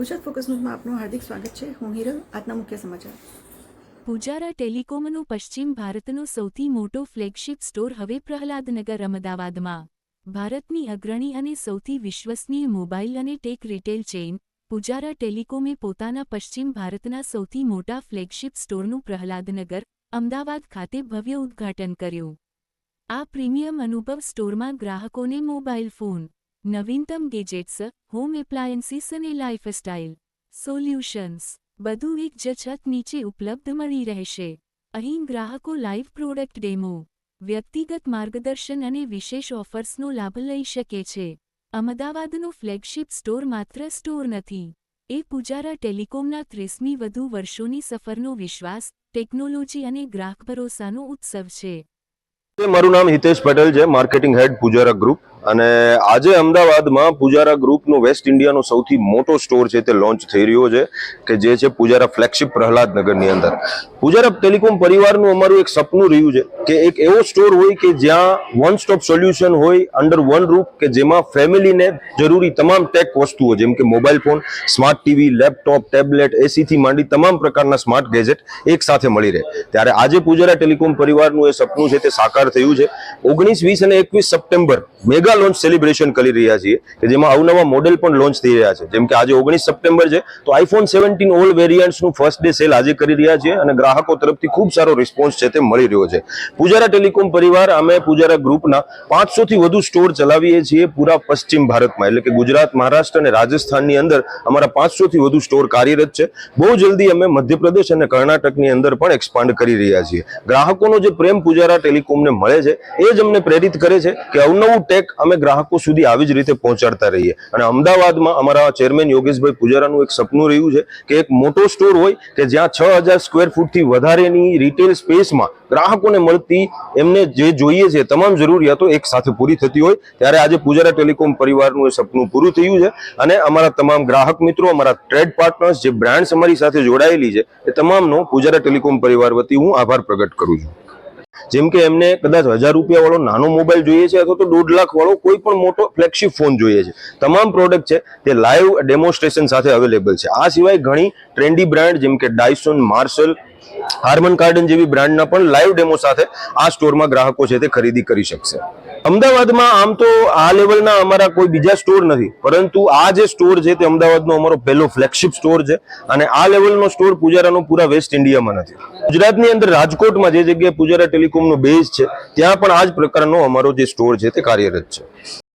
Gujarat focus ન્યૂઝમાં આપનું હાર્દિક સ્વાગત છે. હું હિરલ, આજના મુખ્ય સમાચાર. પૂજારા ટેલિકોમનો પશ્ચિમ ભારતનો સૌથી મોટો ફ્લેગશિપ સ્ટોર હવે પ્રહલાદનગર, અમદાવાદમાં. ભારતની અગ્રણી અને સૌથી વિશ્વસનીય મોબાઈલ અને ટેક રિટેલ ચેઇન, પૂજારા ટેલિકોમે પોતાના પશ્ચિમ ભારતના સૌથી મોટા ફ્લેગશિપ સ્ટોરનું પ્રહલાદનગર, અમદાવાદ ખાતે ભવ્ય ઉદ્ઘાટન કર્યું. આ પ્રીમિયમ અનુભવ સ્ટોરમાં ગ્રાહકોને મોબાઈલ ફોન નવીનતમ ગેજેટ્સ હોમ એપ્લાયન્સીસ અને લાઇફસ્ટાઇલ સોલ્યુશન્સ બધું એક જ છત નીચે ઉપલબ્ધ મળી રહેશે અહીં ગ્રાહકો લાઈવ પ્રોડક્ટ ડેમો વ્યક્તિગત માર્ગદર્શન અને વિશેષ ઓફર્સનો લાભ લઈ શકે છે અમદાવાદનો ફ્લેગશિપ સ્ટોર માત્ર સ્ટોર નથી એ પૂજારા ટેલિકોમના ત્રીસમી વધુ વર્ષોની સફરનો વિશ્વાસ ટેકનોલોજી અને ગ્રાહક ભરોસાનો ઉત્સવ છે મારું નામ હિતેશ પટેલ છે માર્કેટિંગ હેડ પૂજારા ગ્રુપ અને આજે અમદાવાદમાં પૂજારા ગ્રુપનો વેસ્ટ ઇન્ડિયાનો સૌથી મોટો સ્ટોર છે તે લોન્ચ થઈ રહ્યો છે, કે જે છે પૂજારા ફ્લેગશિપ પ્રહલાદનગરની અંદર. પૂજારા ટેલિકોમ પરિવારનું અમારું એક સપનું રહ્યું છે, કે એક એવો સ્ટોર હોય કે જ્યાં વન સ્ટોપ સોલ્યુશન હોય અંડર વન રૂપ કે જેમાં ફેમિલીને જરૂરી તમામ ટેક વસ્તુઓ, જેમ કે mobile phone smart TV laptop tablet એસીથી માંડી તમામ પ્રકારના સ્માર્ટ ગેજેટ એક સાથે મળી રહે. ત્યારે આજે પૂજારા ટેલિકોમ પરિવારનું એ સપનું છે તે સાકાર થયું છે. ઓગણીસ વીસ અને એકવીસ સપ્ટેમ્બર મેગા લોન્ચ સેલિબ્રેશન કરી રહ્યા છીએ કે જેમાં અવનવા મોડેલ પણ લોન્ચ થઈ રહ્યા છે. જેમ કે આજે ઓગણીસ સપ્ટેમ્બર છે, તો આઈફોન સેવન્ટીન ઓલ વેરિયન્ટ્સનું ફર્સ્ટ ડે સેલ આજે કરી રહ્યા છીએ અને ગ્રાહકો તરફથી ખૂબ સારો રિસ્પોન્સ છે તે મળી રહ્યો છે. પૂજારા ટેલિકોમ પરિવાર અમે પૂજારા ગ્રુપના પાંચસોથી વધુ સ્ટોર ચલાવીએ છીએ પૂરા પશ્ચિમ ભારતમાં. એટલે કે ગુજરાત, મહારાષ્ટ્ર અને રાજસ્થાનની અંદર અમારા પાંચસોથી વધુ સ્ટોર કાર્યરત છે. બહુ જલ્દી અમે મધ્યપ્રદેશ અને કર્ણાટકની અંદર પણ એક્સપાન્ડ કરી રહ્યા છીએ. ગ્રાહકોનો જે પ્રેમ પૂજારા ટેલિકોમને મળે છે, એ જ અમને પ્રેરિત કરે છે કે અવનવું ટેક અમે ગ્રાહકો સુધી આવી જ રીતે પહોંચાડતા રહીએ. અને અમદાવાદમાં અમારા ચેરમેન યોગેશભાઈ પૂજારાનું એક સપનું રહ્યું છે કે એક મોટો સ્ટોર હોય કે જ્યાં છ હજાર સ્ક્વેર ફૂટથી વધારેની રિટેલ સ્પેસમાં ગ્રાહકોને મળતી એમને જે જોઈએ છે તમામ જરૂરિયાતો એક સાથે પૂરી થતી હોય. ત્યારે આજે પૂજારા ટેલિકોમ પરિવારનું એ સપનું પૂરું થયું છે. અને અમારા તમામ ગ્રાહક મિત્રો, અમારા ટ્રેડ પાર્ટનર્સ જે બ્રાન્ડ્સ અમારી સાથે જોડાયેલી છે, એ તમામનો પૂજારા ટેલિકોમ પરિવાર વતી હું આભાર પ્રગટ કરું છું. જેમ કે એમને કદાચ હજાર રૂપિયા વાળો નાનો મોબાઈલ જોઈએ છે અથવા તો દોઢ લાખ વાળો કોઈ પણ મોટો ફ્લેગશિપ ફોન જોઈએ છે. તમામ પ્રોડક્ટ છે તે લાઈવ ડેમોન્સ્ટ્રેશન સાથે અવેલેબલ છે. આ સિવાય ઘણી ટ્રેન્ડી બ્રાન્ડ જેમ કે ડાયસોન માર્શલ હાર્મન કાર્ડન જેવી બ્રાન્ડના પણ લાઈવ ડેમો સાથે આ સ્ટોરમાં ગ્રાહકો છે તે ખરીદી કરી શકશે. અમદાવાદમાં આમ તો આ લેવલના અમારા કોઈ બીજા સ્ટોર નથી, પરંતુ આ જે સ્ટોર છે તે અમદાવાદનો અમારો પહેલો ફ્લેગશિપ સ્ટોર છે અને આ લેવલનો સ્ટોર પૂજારાનો પૂરા વેસ્ટ ઇન્ડિયામાં નથી. ગુજરાતની અંદર રાજકોટમાં જે જગ્યાએ પૂજારા ટેલિકોમનો બેઝ છે, ત્યાં પણ આ જ પ્રકારનો અમારો જે સ્ટોર છે તે કાર્યરત છે.